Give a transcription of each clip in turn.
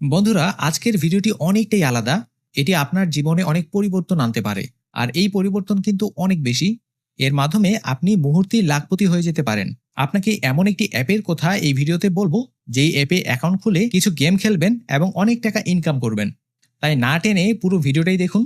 বন্ধুরা, আজকের ভিডিওটি অনেকটাই আলাদা। এটি আপনার জীবনে অনেক পরিবর্তন আনতে পারে, আর এই পরিবর্তন কিন্তু অনেক বেশি। এর মাধ্যমে আপনি মুহূর্তেই লাখপতি হয়ে যেতে পারেন। আপনাকে এমন একটি অ্যাপের কথা এই ভিডিওতে বলব, যেই অ্যাপে অ্যাকাউন্ট খুলে কিছু গেম খেলবেন এবং অনেক টাকা ইনকাম করবেন। তাই না টেনে পুরো ভিডিওটাই দেখুন।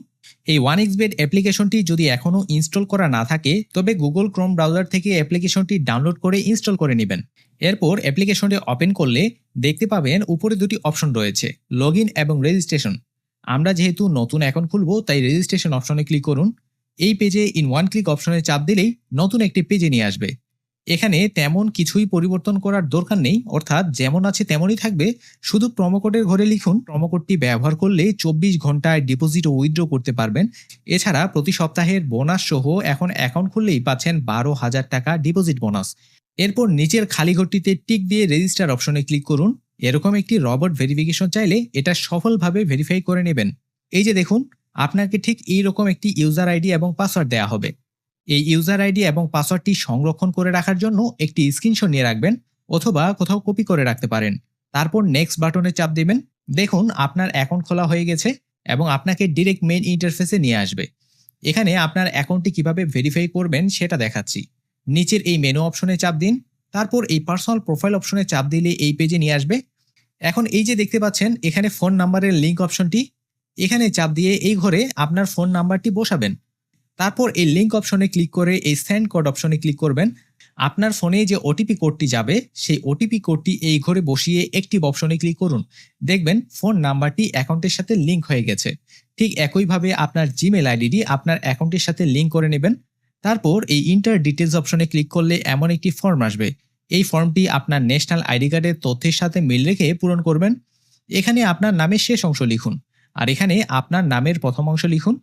এই ওয়ান এক্সবেড অ্যাপ্লিকেশনটি যদি এখনও ইনস্টল করা না থাকে, তবে গুগল ক্রোম ব্রাউজার থেকে অ্যাপ্লিকেশনটি ডাউনলোড করে ইনস্টল করে নেবেন। এরপর অ্যাপ্লিকেশনটি ওপেন করলে দেখতে পাবেন উপরে দুটি অপশন রয়েছে লগ এবং রেজিস্ট্রেশন। আমরা যেহেতু নতুন অ্যাকাউন্ট খুলবো, তাই রেজিস্ট্রেশন অপশনে ক্লিক করুন। এই পেজে ইন ওয়ান ক্লিক অপশনে চাপ দিলেই নতুন একটি পেজে নিয়ে আসবে। এখানে তেমন কিছুই পরিবর্তন করার দরকার নেই, অর্থাৎ যেমন আছে তেমনই থাকবে। শুধু প্রোমোকোডের ঘরে লিখুন প্রোমোকোডটি ব্যবহার করলে চব্বিশ ঘন্টায় ডিপোজিট ও উইথড্র করতে পারবেন। এছাড়া প্রতি সপ্তাহের বোনাস সহ এখন অ্যাকাউন্ট খুললেই পাচ্ছেন বারো হাজার টাকা ডিপোজিট বোনাস এরপর নিচের খালি ঘরটিতে টিক দিয়ে রেজিস্টার অপশনে ক্লিক করুন। এরকম একটি রবট ভেরিফিকেশন চাইলে এটা সফলভাবে ভেরিফাই করে নেবেন। এই যে দেখুন, আপনাকে ঠিক এই রকম একটি ইউজার আইডি এবং পাসওয়ার্ড দেওয়া হবে। এই ইউজার আইডি এবং পাসওয়ার্ডটি সংরক্ষণ করে রাখার জন্য একটি স্ক্রিনশট নিয়ে রাখবেন অথবা কোথাও কপি করে রাখতে পারেন। তারপর নেক্সট বাটনে চাপ দেবেন। দেখুন, আপনার অ্যাকাউন্ট খোলা হয়ে গেছে এবং আপনাকে ডিরেক্ট মেইন ইন্টারফেসে নিয়ে আসবে। এখানে আপনার অ্যাকাউন্টটি কীভাবে ভেরিফাই করবেন সেটা দেখাচ্ছি। নিচের এই মেনু অপশনে চাপ দিন। তারপর এই পার্সোনাল প্রোফাইল অপশনে চাপ দিলে এই পেজে নিয়ে আসবে। এখন এই যে দেখতে পাচ্ছেন, এখানে ফোন নাম্বারের লিঙ্ক অপশনটি এখানে চাপ দিয়ে এই ঘরে আপনার ফোন নাম্বারটি বসাবেন। তারপর এই লিঙ্ক অপশনে ক্লিক করে এই সেন্ড কোড অপশনে ক্লিক করবেন। আপনার ফোনে যে ওটিপি কোডটি যাবে, সেই ওটিপি কোডটি এই ঘরে বসিয়ে একটিভ অপশনে ক্লিক করুন। দেখবেন ফোন নাম্বারটি অ্যাকাউন্টের সাথে লিঙ্ক হয়ে গেছে। ঠিক একইভাবে আপনার জিমেল আইডিটি আপনার অ্যাকাউন্টের সাথে লিঙ্ক করে নেবেন। তারপর এই ইন্টার ডিটেলস অপশনে ক্লিক করলে এমন একটি ফর্ম আসবে। এই ফর্মটি আপনার ন্যাশনাল আইডি কার্ডের তথ্যের সাথে মিল রেখে পূরণ করবেন। এখানে আপনার নামের শেষ অংশ লিখুন। আর এখানে আপনার নামের প্রথম অংশ লিখুন।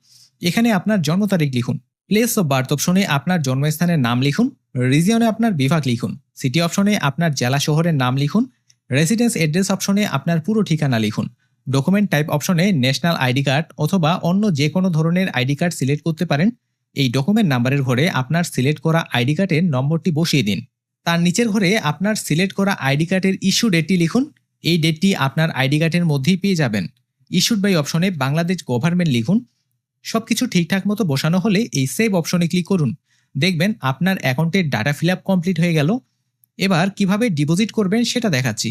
এখানে আপনার জন্ম তারিখ লিখুন। প্লেস অফ বার্থ অপশনে আপনার জন্মস্থানের নাম লিখুন। রিজিয়নে আপনার বিভাগ লিখুন। সিটি অপশনে আপনার জেলা শহরের নাম লিখুন। রেসিডেন্স অ্যাড্রেস অপশনে আপনার পুরো ঠিকানা লিখুন। ডকুমেন্ট টাইপ অপশনে ন্যাশনাল আইডি কার্ড অথবা অন্য যে কোনো ধরনের আইডি কার্ড সিলেক্ট করতে পারেন। এই ডকুমেন্ট নাম্বারের ঘরে আপনার সিলেক্ট করা আইডি কার্ডের নম্বরটি বসিয়ে দিন। তার নিচের ঘরে আপনার সিলেক্ট করা আইডি কার্ডের ইস্যু ডেটটি লিখুন। এই ডেটটি আপনার আইডি কার্ডের মধ্যেই পেয়ে যাবেন। ইস্যুড বাই অপশনে বাংলাদেশ গভর্নমেন্ট লিখুন। সবকিছু ঠিকঠাক মতো বসানো হলে এই সেভ অপশনে ক্লিক করুন। দেখবেন আপনার অ্যাকাউন্টের ডাটা ফিল আপ কমপ্লিট হয়ে গেল। এবার কীভাবে ডিপোজিট করবেন সেটা দেখাচ্ছি।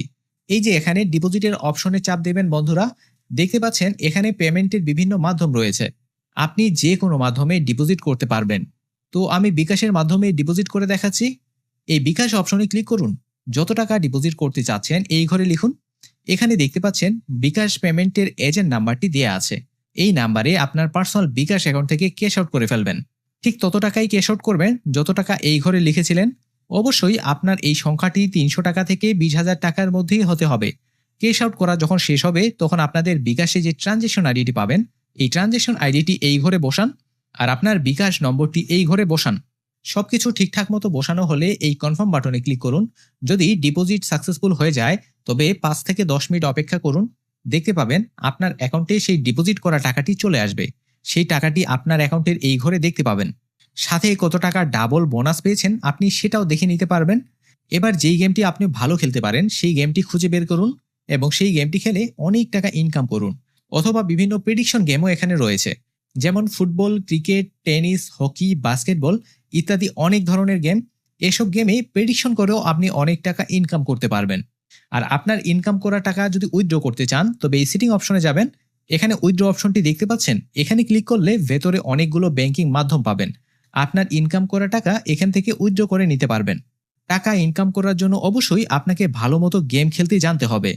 এই যে এখানে ডিপোজিটের অপশনে চাপ দেবেন বন্ধুরা, দেখতে পাচ্ছেন এখানে পেমেন্টের বিভিন্ন মাধ্যম রয়েছে। আপনি যে কোনো মাধ্যমে ডিপোজিট করতে পারবেন। তো আমি বিকাশের মাধ্যমে ডিপোজিট করে দেখাচ্ছি। এই বিকাশ অপশনে ক্লিক করুন। যত টাকা ডিপোজিট করতে চাচ্ছেন এই ঘরে লিখুন। এখানে দেখতে পাচ্ছেন বিকাশ পেমেন্টের এজেন্ট নাম্বারটি দেওয়া আছে। এই নাম্বারে আপনার পার্সোনাল বিকাশ অ্যাকাউন্ট থেকে ক্যাশ আউট করে ফেলবেন। ঠিক তত টাকাই ক্যাশ আউট করবেন যত টাকা এই ঘরে লিখেছিলেন। অবশ্যই আপনার এই সংখ্যাটি তিনশো টাকা থেকে বিশ হাজার টাকার মধ্যেই হতে হবে। ক্যাশ আউট করা যখন শেষ হবে, তখন আপনাদের বিকাশে যে ট্রানজেকশন আইডিটি পাবেন, এই ট্রানজেকশন আইডিটি এই ঘরে বসান আর আপনার বিকাশ নম্বরটি এই ঘরে বসান। সবকিছু ঠিকঠাক মতো বসানো হলে এই কনফার্ম বাটনে ক্লিক করুন। যদি ডিপোজিট সাকসেসফুল হয়ে যায়, তবে পাঁচ থেকে দশ মিনিট অপেক্ষা করুন। দেখতে পাবেন আপনার অ্যাকাউন্টে সেই ডিপোজিট করা টাকাটি চলে আসবে। সেই টাকাটি আপনার অ্যাকাউন্টের এই ঘরে দেখতে পাবেন। সাথে কত টাকা ডাবল বোনাস পেয়েছেন আপনি সেটাও দেখে নিতে পারবেন। এবার যেই গেমটি আপনি ভালো খেলতে পারেন, সেই গেমটি খুঁজে বের করুন এবং সেই গেমটি খেলে অনেক টাকা ইনকাম করুন অথবা বিভিন্ন প্রেডিকশন গেমও এখানে রয়েছে। যেমন football cricket tennis hockey basketball ইত্যাদি অনেক ধরনের গেম এসব গেমে প্রেডিকশন করেও আপনি অনেক টাকা ইনকাম করতে পারবেন। আর আপনার ইনকাম করা টাকা যদি উইথড্র করতে চান, তবে এই সিটিং অপশনে যাবেন। এখানে উইথড্র অপশনটি দেখতে পাচ্ছেন। এখানে ক্লিক করলে ভেতরে অনেকগুলো ব্যাংকিং মাধ্যম পাবেন। আপনার ইনকাম করা টাকা এখান থেকে উইথড্র করে নিতে পারবেন। টাকা ইনকাম করার জন্য অবশ্যই আপনাকে ভালো মতো গেম খেলতে জানতে হবে।